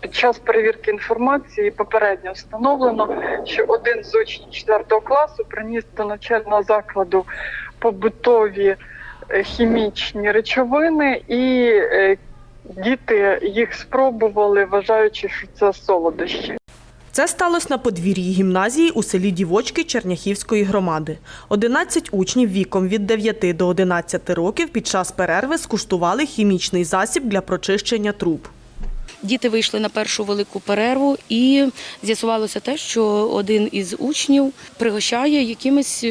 Під час перевірки інформації попередньо встановлено, що один з учнів 4 класу приніс до навчального закладу побутові е, хімічні речовини, і е, діти їх спробували, вважаючи, що це солодощі. Це сталося на подвір'ї гімназії у селі Дівочки Черняхівської громади. 11 учнів віком від 9 до 11 років під час перерви скуштували хімічний засіб для прочищення труб. Діти вийшли на першу велику перерву, і з'ясувалося те, що один із учнів пригощає якимись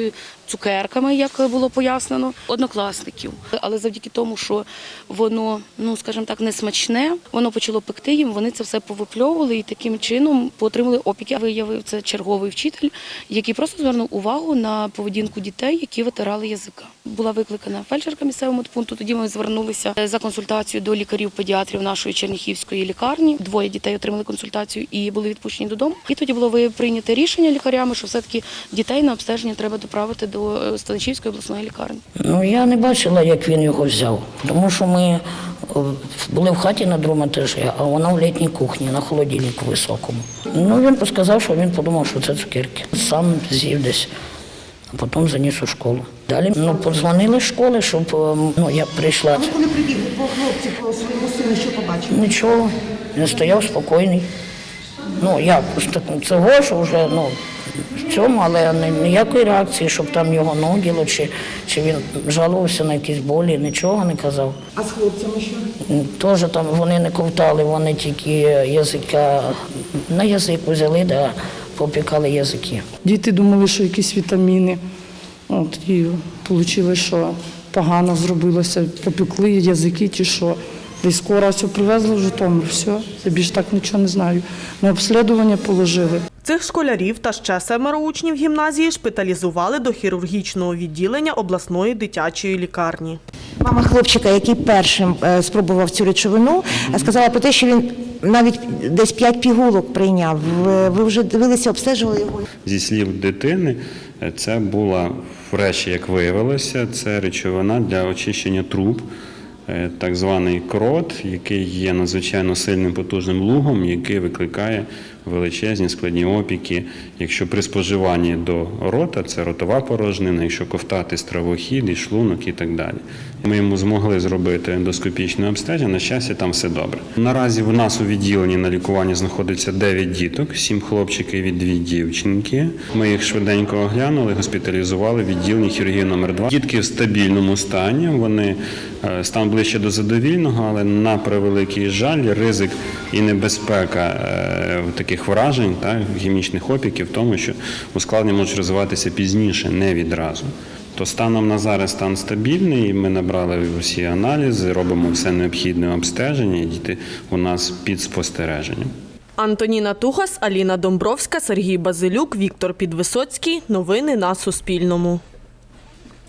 цукерками, як було пояснено, однокласників. Але завдяки тому, що воно, ну скажімо так, не смачне, воно почало пекти їм. Вони це все повипльовували і таким чином отримали опіки. Виявив це черговий вчитель, який просто звернув увагу на поведінку дітей, які витирали язика. Була викликана фельдшерка місцевого пункту. Тоді ми звернулися за консультацією до лікарів-педіатрів нашої Черніхівської лікарні. Двоє дітей отримали консультацію і були відпущені додому. І тоді було прийнято рішення лікарями, що все-таки дітей на обстеження треба доправити до е, Станичівської обласної лікарні. Ну, я не бачила, як він його взяв, тому що ми були в хаті на другому етажі, а вона в літній кухні на холодильнику високому. Ну, він сказав, що він подумав, що це цукерки. Сам з'їв десь, а потім заніс у школу. Далі ну, подзвонили з школи, щоб е, ну, я прийшла. Ви коли прибігли по хлопці, по своєму сину, що побачили? Нічого, він стояв спокійний. Ну, як, цього ж вже, ну, в цьому, але ніякої реакції, щоб там його нуділо, чи, чи він жалувався на якісь болі, нічого не казав. А з хлопцями що? Теж там вони не ковтали, вони тільки язика на язик взяли, да, попікали язики. Діти думали, що якісь вітаміни. От, і вийшло, що погано зробилося, попекли язики чи що. Десь скоро все привезли в Житомир, все, я більше так нічого не знаю. На обслідування положили. Цих школярів та ще семеро учнів гімназії шпиталізували до хірургічного відділення обласної дитячої лікарні. Мама хлопчика, який першим е, спробував цю речовину, е, сказала про те, що він навіть десь п'ять пігулок прийняв. Ви- Ви вже дивилися, обстежували його? Зі слів дитини, е, це була врешті, як виявилося, це речовина для очищення труб, е, так званий крот, який є надзвичайно сильним потужним лугом, який викликає величезні складні опіки. Якщо при споживанні до рота, це ротова порожнина, якщо ковтати стравохід, і шлунок і так далі. Ми йому змогли зробити ендоскопічне обстеження. На щастя, там все добре. Наразі в нас у відділенні на лікуванні знаходиться 9 діток, 7 хлопчиків і 2 дівчинки. Ми їх швиденько оглянули, госпіталізували в відділенні хірургії номер 2 Дітки в стабільному стані. Вони е, стан ближче до задовільного, але на превеликий жаль, ризик і небезпека е, таких вражень, так, хімічних опіків, в тому, що ускладнення можуть розвиватися пізніше, не відразу. То станом на зараз стан стабільний. Ми набрали усі аналізи, робимо все необхідне обстеження. і Діти у нас під спостереженням. Антоніна Тугас, Аліна Домбровська, Сергій Базилюк, Віктор Підвисоцький. Новини на Суспільному.